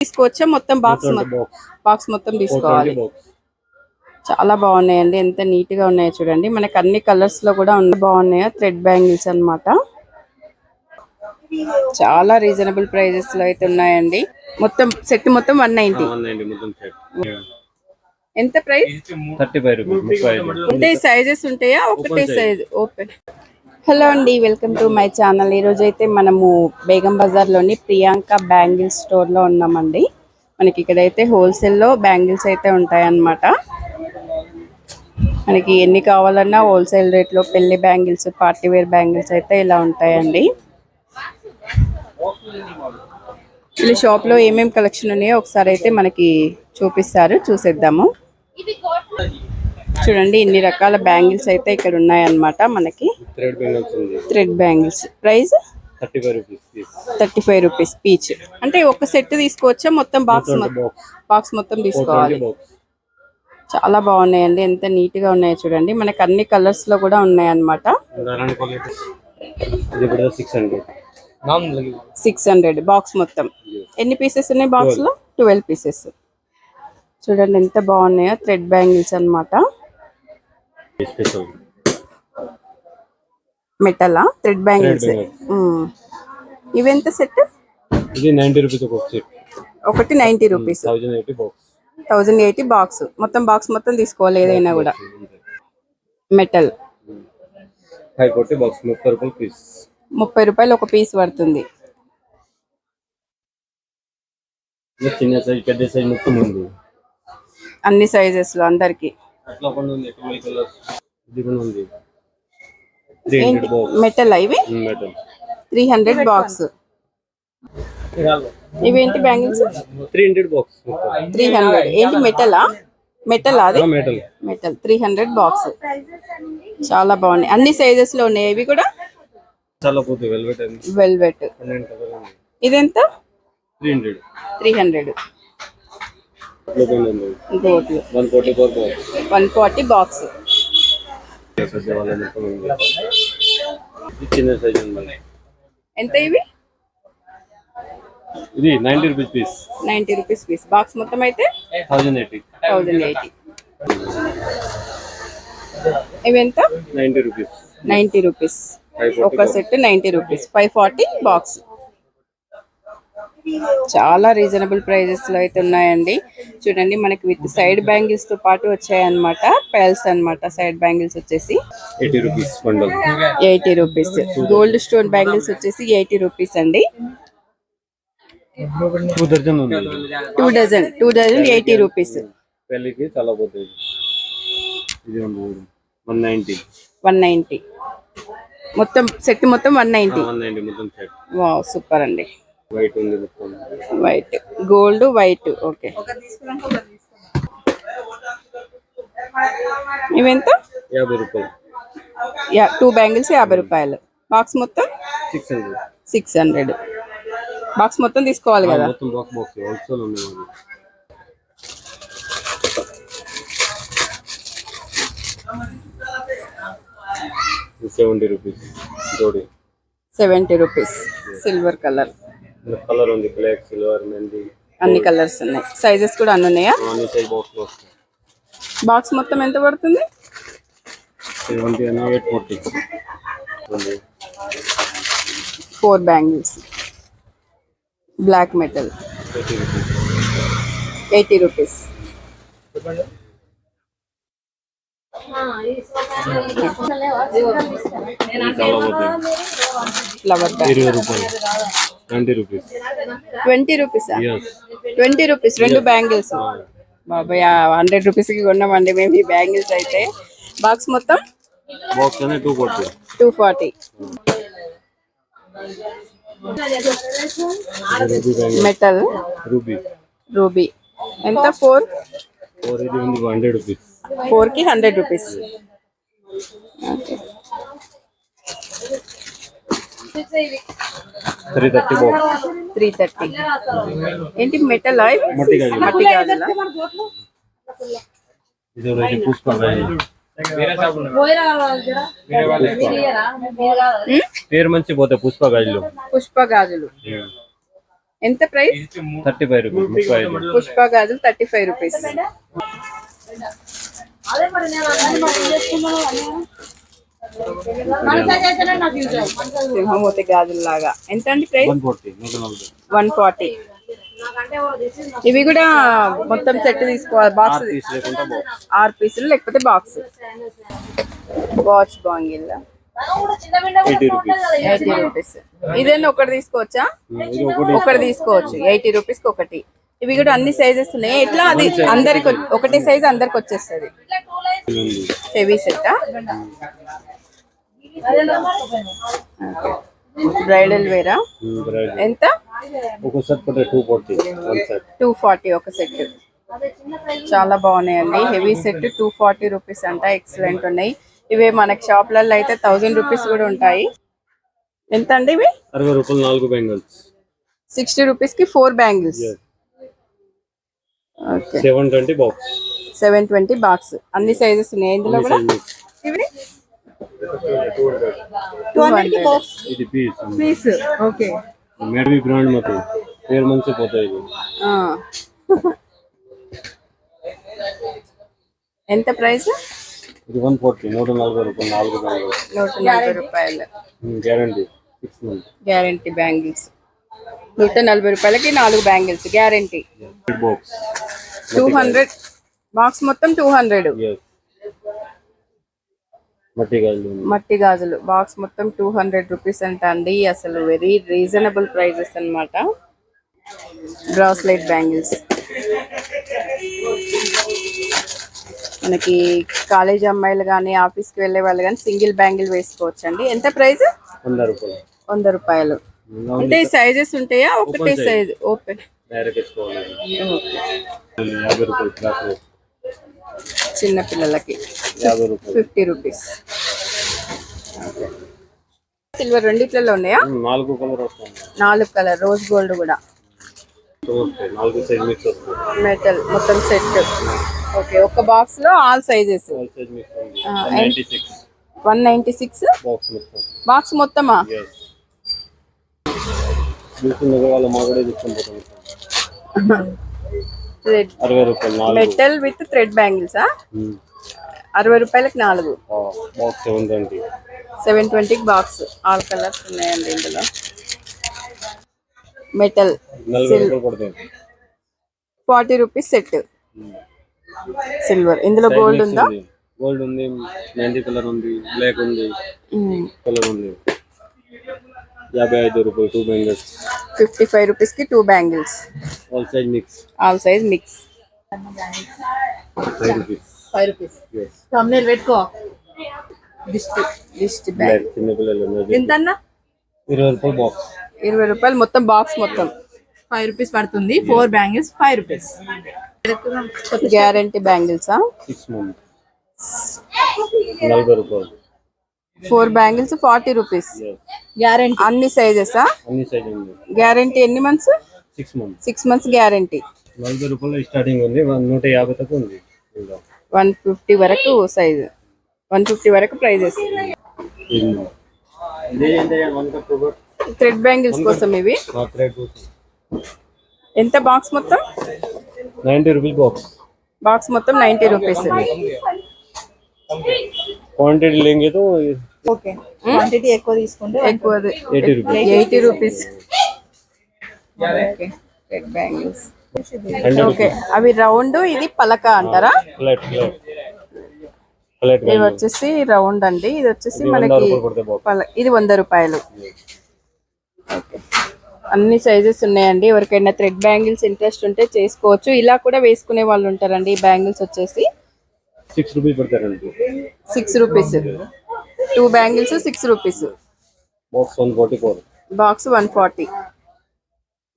తీసుకోవచ్చా మొత్తం box box మొత్తం. తీసుకోవాలి. చాలా బాగున్నాయండి. ఎంత నీట్గా ఉన్నాయో చూడండి. మనకి అన్ని కలర్స్లో కూడా ఉన్న బాగున్నాయో? థ్రెడ్ బ్యాంగిల్స్ అన్నమాట. చాలా రీజనబుల్ ప్రైజెస్లో అయితే ఉన్నాయండి. మొత్తం సెట్ మొత్తం వన్ నైన్టీ ఎంత ప్రైస్ ఉంటాయి సైజెస్ ఉంటాయా? ఒకటే సైజ్ ఓపెన్ హలో అండి వెల్కమ్ టు మై ఛానల్. ఈరోజు అయితే మనము బేగం బజార్లోని ప్రియాంక బ్యాంగిల్ స్టోర్లో ఉన్నామండి. మనకి ఇక్కడైతే హోల్సేల్లో బ్యాంగిల్స్ అయితే ఉంటాయన్నమాట. మనకి ఎన్ని కావాలన్నా హోల్సేల్ రేట్లో పెళ్ళి బ్యాంగిల్స్ పార్టీ వేర్ బ్యాంగిల్స్ అయితే ఇలా ఉంటాయండి. వీళ్ళ షాప్లో ఏమేమి కలెక్షన్ ఉన్నాయో ఒకసారి అయితే మనకి చూపిస్తారు చూసేద్దాము. చూడండి ఇన్ని రకాల బ్యాంగిల్స్ అయితే ఇక్కడ ఉన్నాయన్నమాట మనకి. Thread bangles price thirty five rupees piece అంటే ఒక సెట్ తీసుకోవచ్చా? మొత్తం బాక్స్ బాక్స్ మొత్తం తీసుకోవాలి. చాలా బాగున్నాయండి. ఎంత నీట్గా ఉన్నాయో చూడండి. మనకి అన్ని కలర్స్లో కూడా ఉన్నాయి అన్నమాట సిక్స్ హండ్రెడ్ బాక్స్ మొత్తం. ఎన్ని పీసెస్ ఉన్నాయి బాక్స్లో? ట్వెల్వ్ పీసెస్ చూడండి ఎంత బాగున్నాయో థ్రెడ్ బ్యాంగిల్స్ అన్నమాట. స్పెషల్ మెటలా థ్రెడ్ బ్యాంగిల్స్ ఎంత సెట్ ఇది నైన్టీ రూపీస్ ఒక సెట్ ఒకటి ninety rupees thousand eighty box thousand eighty box మొత్తం బాక్స్ మొత్తం తీసుకోవాలి ఏదైనా కూడా. మెటల్ ఫైవ్ బాక్స్ ముప్పై రూపాయలు పీస్ ముప్పై రూపాయలు ఒక పీస్ పడుతుంది. చిన్న సైజ్ పెద్ద సైజ్ మొత్తం ఉంది. అన్ని సైజెస్లో అందరికి. అట్లా కొన్ని ఉంది ట్వెల్వ్ కలర్స్ ఇది కూడా ఉంది. త్రీ హండ్రెడ్ బాక్స్ మెటల్ ఇవి? మెటల్ త్రీ హండ్రెడ్ బాక్స్ ఇవేంటి bangles three hundred box three hundred ఏంటి మెటలా మెటల్ అది? Metal metal three hundred box చాలా బాగున్నాయి. అన్ని సైజెస్లో ఉన్నాయి ఇవి కూడా? చాలా వెల్వెట్ వెల్వెట్ ఇదెంత? Three hundred three hundred గోట్లు one forty four box. One forty చిన్న సైజ్ ఎంత ఇవి? ఇది ninety rupees piece. Ninety rupees piece. Box మొత్తం అయితే? Thousand eighty. Thousand eighty. ఇవి ఎంత? Ninety rupees. Ninety rupees. ఒక set ninety rupees. Five forty box. చాలా రీజనబుల్ ప్రైజెస్లో అయితే ఉన్నాయండి. చూడండి మనకి విత్ సైడ్ బ్యాంగిల్స్తో పాటు వచ్చాయన్నమాట. పెల్స్ అన్నమాట సైడ్ బ్యాంగిల్స్ వచ్చేసి. Eighty rupees bundle eighty rupees gold stone bangles వచ్చేసి ఎయిటీ రూపీస్ అండి. టూ ఉంది. Two dozen two dozen eighty rupees పెళ్ళికి చాలా పోతుంది ఇది ఉంది వన్ నైన్టీ వన్ మొత్తం సెట్ మొత్తం వన్ నైంటీ వన్ నైన్టీ మొత్తం సెట్ వా సూపర్ అండి. వైట్ ఉంది వైట్ గోల్డ్ వైట్ ఓకే ఇవెంత యాభై రూపాయలు. యా టూ బ్యాంగిల్స్ యాభై రూపాయలు. బాక్స్ మొత్తం? Six hundred six hundred box మొత్తం తీసుకోవాలి కదా? Seventy rupees seventy rupees silver colour colour ఉంది బ్లాక్ సిల్వర్ మెంది అన్ని కలర్స్ ఉన్నాయి. సైజెస్ కూడా అన్ని ఉన్నాయా? అన్ని సైజ్ బాక్స్లో వస్తాయి. బాక్స్ మొత్తం ఎంత పడుతుంది? సెవెంటీ అని eight forty four bangles black metal eighty rupees flower bangle ఇరవై రూపాయలు. Twenty rupees. ట్వంటీ రూపీసా? ట్వంటీ రూపీస్ రెండు బ్యాంగిల్స్. బాబాయ్ హండ్రెడ్ రూపీస్కి కొన్నామండి మేము ఈ బ్యాంగిల్స్ అయితే. బాక్స్ మొత్తం? Two forty two forty metal rupee ruby ఎంత? ఫోర్ ఫోర్ ఇది ఉంది హండ్రెడ్ రూపీస్ ఫోర్కి hundred rupees. Okay three thirty three thirty. ఏంటి మెటల్? మట్టి పేరు మంచి పోతాయి పుష్ప గాజులు పుష్ప గాజులు ఎంత price? Thirty five rupees Pushpa గాజులు థర్టీ ఫైవ్ రూపీస్. సింహమూర్తి గాజులు లాగా ఎంత అండి ప్రైస్? వన్ ఫోర్టీ వన్ ఇవి కూడా మొత్తం సెట్ తీసుకోవాలి. బాక్స్ ఆరు పీసులు లేకపోతే box. Watch bangle eighty rupees. ఇదేనా ఒకటి తీసుకోవచ్చా? ఒకటి ఒకటి తీసుకోవచ్చు. ఎయిటీ రూపీస్ ఒకటి. ఇవి కూడా అన్ని సైజెస్ ఉన్నాయి. ఎట్లా అది అందరికి ఒకటే సైజ్ అందరికి వచ్చేస్తుంది? హెవీ సెట్ బ్రైడల్ వేరా. ఎంత? ఒక సెట్ పట్టే టూ ఫార్టీ ఒక సెట్ చాలా బాగున్నాయండి. Heavy set two forty rupees అంట. ఎక్సలెంట్ ఉన్నాయి. ఇవి మనకి షాప్లలో అయితే థౌజండ్ రూపీస్ కూడా ఉంటాయి. ఎంత అండి ఇవి? అరవై రూపాయలు నాలుగు బెంగల్స్ సిక్స్టీ రూపీస్కి four bangles seven twenty box. Seven twenty box. అన్ని సైజెస్ ఉన్నాయి ఇందులో కూడా? ఇవి? Two hundred. ఇది పీస్. Piece okay. మేడవి బ్రాండ్ మొత్తం పేరు మంచి పోతాయి ఇది ఎంత ప్రైస్? ఇది వన్ ఫార్టీ నూట నలభై రూపాయలు నాలుగు నూట నలభై రూపాయలు. Guarantee. Six month guarantee bangles. నూట నలభై రూపాయలకి నాలుగు bangles guarantee. Box two hundred box మొత్తం టూ హండ్రెడ్. మట్టి గాజులు. బాక్స్ మొత్తం టూ హండ్రెడ్ రూపీస్ అంట అండి. అసలు వెరీ రీజనబుల్ ప్రైజెస్ అన్నమాట. Bracelet bangles. మనకి కాలేజ్ అమ్మాయిలు కానీ ఆఫీస్కి వెళ్ళే వాళ్ళు కానీ సింగిల్ బ్యాంగిల్ వేసుకోవచ్చు అండి ఎంత ప్రైస్ వంద రూపాయలు. వంద రూపాయలు. అంటే సైజెస్ ఉంటాయా? ఒకటే సైజ్ ఓపెన్ చిన్న పిల్లలకి ఫిఫ్టీ రూపీస్. సిల్వర్ రెండిట్లలో ఉన్నాయా? నాలుగు కలర్ నాలుగు కలర్. రోజ్ గోల్డ్ కూడా. వస్తాయి. నాలుగు సైజ్ మిక్స్ వస్తాయి. మెటల్ మొత్తం సెట్ ఓకే ఒక బాక్స్లో all sizes one ninety six box మొత్తమా? Yes చూస్తున్న వాళ్ళ మాగడే తీసుకొని పోతాం. అరవై రూపాయలు నాలుగు. మెటల్ విత్ థ్రెడ్ బ్యాంగిల్సా. అరవై రూపాయలకి నాలుగు. బాక్స్ సెవెన్ ట్వంటీ సెవెన్ ట్వంటీకి బాక్స్ ఆల్ కలర్స్ ఉన్నాయండి ఇందులో. Metal forty rupees set silver ఇందులో గోల్డ్ ఉందా? గోల్డ్ ఉంది మెహందీ కలర్ ఉంది బ్లాక్ ఉంది. కలర్ ఉంది. యాభై ఐదు రూపాయలు టూ బెంగల్స్ ఫిఫ్టీ ఫైవ్ రూపీస్కి two bangles all size mix all size mix five rupees five rupees thumbnail పెట్టుకో. దిష్టి దిష్టి బ్యాగ్ ఎంత అన్న ఇరవై రూపాయలు బాక్స్ ఇరవై రూపాయలు మొత్తం బాక్స్ మొత్తం. ఫైవ్ రూపీస్ పడుతుంది. Four bangles five rupees guarantee బ్యాంగిల్సా six month నలభై రూపాయలు. Four bangles forty rupees. Guarantee. అన్ని సైజెసా అన్ని సైజ్ ఉంది గ్యారంటీ ఎన్ని months? Six month six months guarantee నలభై రూపాయలు స్టార్టింగ్ ఉంది. వన్ నూట యాభై తక్కువ ఉంది. వన్ ఫిఫ్టీ వరకు సైజ్. వన్ ఫిఫ్టీ వరకు ప్రైజెస్. థ్రెడ్ బ్యాంగిల్స్ కోసం ఇవి. ఎంత బాక్స్ మొత్తం? Ninety rupees box. బాక్స్ మొత్తం ninety rupees quantity okay. Quantity ఎక్కువ తీసుకుంటే ఎక్కువ 80 రూపీస్ బ్యాంగిల్స్ ఓకే అవి రౌండ్ ఇది పలక అంటారా? ఇది వచ్చేసి రౌండ్ అండి. ఇది వచ్చేసి మనకి ఇది వంద రూపాయలు. అన్ని సైజెస్ ఉన్నాయండి. ఎవరికైనా థ్రెడ్ బ్యాంగిల్స్ ఇంట్రెస్ట్ ఉంటే చేసుకోవచ్చు. ఇలా కూడా వేసుకునే వాళ్ళు ఉంటారండి ఈ బ్యాంగిల్స్ వచ్చేసి. Six rupees పడతారండి. Six rupees. Two bangles six rupees. Box one forty four. Box one forty.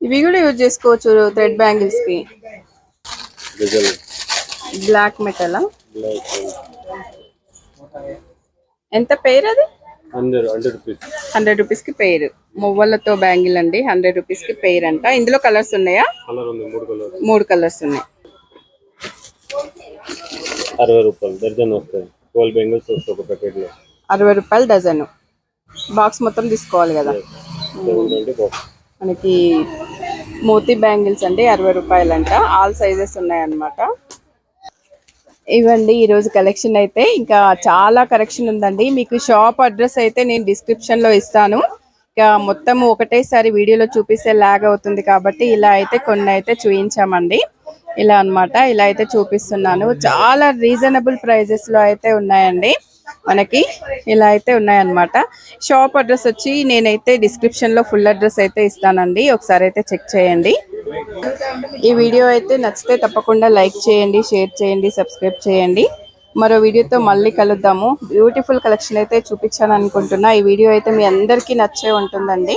ఇవి కూడా యూజ్ చేసుకోవచ్చు థ్రెడ్ బ్యాంగిల్స్కి. బ్లాక్ మెటల్ ఎంత పేరు అది? Hundred rupees. కి పేరు. మువ్వలతో బ్యాంగిల్ అండి హండ్రెడ్ రూపీస్కి పేరు అంట ఇందులో కలర్స్ ఉన్నాయా? మూడు కలర్స్ ఉన్నాయి. అరవై రూపాయలు దర్జన్ వస్తాయి ట్వెల్వ్ బెంగల్స్ వస్తాయి ఒక ప్యాకెట్లో అరవై రూపాయలు డజన్. బాక్స్ మొత్తం తీసుకోవాలి కదా. మనకి మోతీ బ్యాంగిల్స్ అండి అరవై రూపాయలంట. ఆల్ సైజెస్ ఉన్నాయన్నమాట. ఇవ్వండి ఈరోజు కలెక్షన్ అయితే ఇంకా చాలా కలెక్షన్ ఉందండి. మీకు షాప్ అడ్రస్ అయితే నేను డిస్క్రిప్షన్లో ఇస్తాను. ఇంకా మొత్తం ఒకటేసారి వీడియోలో చూపిస్తే లాగ్ అవుతుంది కాబట్టి ఇలా అయితే కొన్ని అయితే చూపించామండి ఇలా అన్నమాట. ఇలా అయితే చూపిస్తున్నాను. చాలా రీజనబుల్ ప్రైజెస్లో అయితే ఉన్నాయండి. మనకి ఇలా అయితే ఉన్నాయన్నమాట. షాప్ అడ్రస్ వచ్చి నేనైతే డిస్క్రిప్షన్లో ఫుల్ అడ్రస్ అయితే ఇస్తానండి. ఒకసారి అయితే చెక్ చేయండి. ఈ వీడియో అయితే నచ్చితే తప్పకుండా లైక్ చేయండి షేర్ చేయండి సబ్స్క్రైబ్ చేయండి. మరో వీడియోతో మళ్ళీ కలుద్దాము. బ్యూటిఫుల్ కలెక్షన్ అయితే చూపించాను అనుకుంటున్నా ఈ వీడియో అయితే మీ అందరికీ నచ్చే ఉంటుందండి.